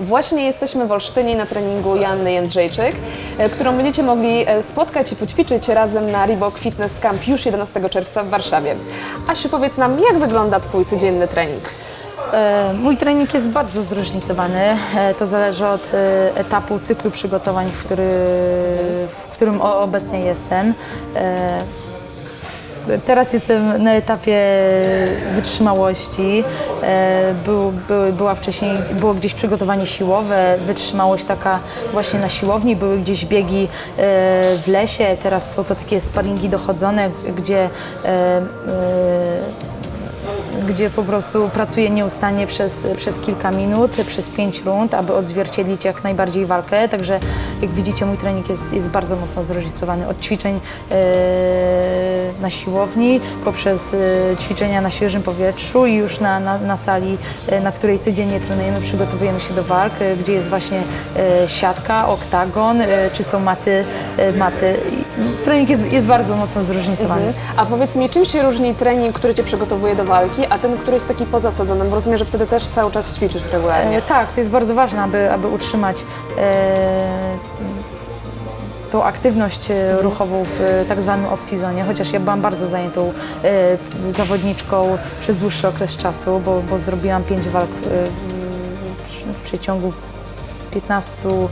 Właśnie jesteśmy w Olsztynie na treningu Janny Jędrzejczyk, e, którą będziecie mogli e, spotkać i poćwiczyć razem na Reebok Fitness Camp już 11 czerwca w Warszawie. Asiu, powiedz nam, jak wygląda Twój codzienny trening? E, Mój trening jest bardzo zróżnicowany. To zależy od etapu cyklu przygotowań, w, który, w którym obecnie jestem. Teraz jestem na etapie wytrzymałości. E, Był, były, była wcześniej, było gdzieś przygotowanie siłowe, wytrzymałość taka właśnie na siłowni, były gdzieś biegi e, w lesie, teraz są to takie sparingi dochodzone, gdzie e, gdzie po prostu pracuję nieustannie przez, przez kilka minut, przez pięć rund, aby odzwierciedlić jak najbardziej walkę. Także jak widzicie, mój trening jest, jest bardzo mocno zróżnicowany. Od ćwiczeń e, na siłowni, poprzez e, ćwiczenia na świeżym powietrzu i już na, na, na sali, e, na której codziennie trenujemy, przygotowujemy się do walk, e, gdzie jest właśnie siatka, oktagon, czy są maty. Maty. Trening jest, jest bardzo mocno zróżnicowany. A powiedz mi, czym się różni trening, który Cię przygotowuje do walki, a ten, który jest taki poza sezonem? Bo rozumiem, że wtedy też cały czas ćwiczysz regularnie. E, tak, to jest bardzo ważne, aby, aby utrzymać e, tą aktywność e, ruchową w e, tak zwanym off-seasonie, chociaż ja byłam bardzo zajętą e, zawodniczką przez dłuższy okres czasu, bo, bo zrobiłam pięć walk w, przeciągu 15 e,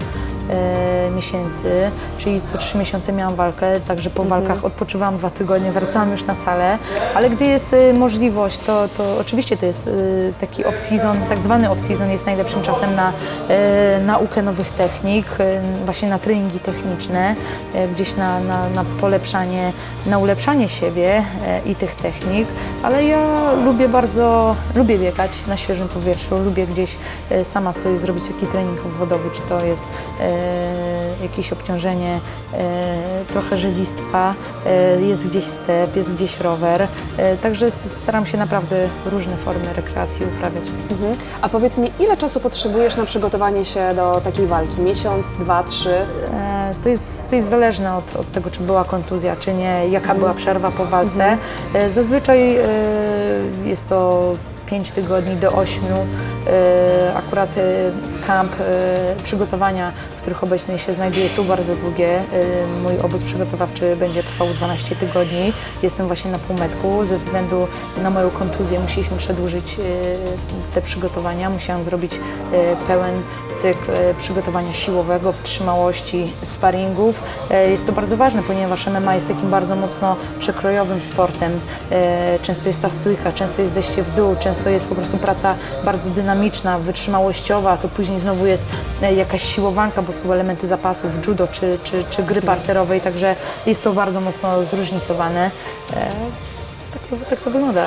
miesięcy, czyli co trzy miesiące miałam walkę, także po walkach odpoczywałam dwa tygodnie, wracałam już na salę, ale gdy jest e, możliwość, to, to oczywiście to jest e, taki off-season, tak zwany off-season jest najlepszym czasem na e, naukę nowych technik, e, właśnie na treningi techniczne, e, gdzieś na, na, na polepszanie, na ulepszanie siebie e, i tych technik, ale ja lubię bardzo, lubię biegać na świeżym powietrzu, lubię gdzieś e, sama sobie zrobić taki trening obwodowy, czy to jest e, jakieś obciążenie, e, trochę żelistwa, e, jest gdzieś step, jest gdzieś rower, e, także staram się naprawdę różne formy rekreacji uprawiać. Mhm. A powiedz mi, ile czasu potrzebujesz na przygotowanie się do takiej walki? Miesiąc, dwa, trzy? E, To jest, to jest zależne od, od tego, czy była kontuzja, czy nie, jaka była przerwa po walce. E, Zazwyczaj e, jest to 5 tygodni do 8. E, Akurat e, kamp e, przygotowania, w których obecnie się znajduję, są bardzo długie. Mój obóz przygotowawczy będzie trwał 12 tygodni. Jestem właśnie na półmetku. Ze względu na moją kontuzję musieliśmy przedłużyć te przygotowania. Musiałam zrobić pełen cykl przygotowania siłowego, wytrzymałości, sparingów. Jest to bardzo ważne, ponieważ MMA jest takim bardzo mocno przekrojowym sportem. Często jest ta stójka, często jest zejście w dół, często jest po prostu praca bardzo dynamiczna, wytrzymałościowa, to później znowu jest e, jakaś siłowanka, bo są elementy zapasów, judo czy, czy, czy gry parterowej, także jest to bardzo mocno zróżnicowane. E, Tak to, tak to wygląda.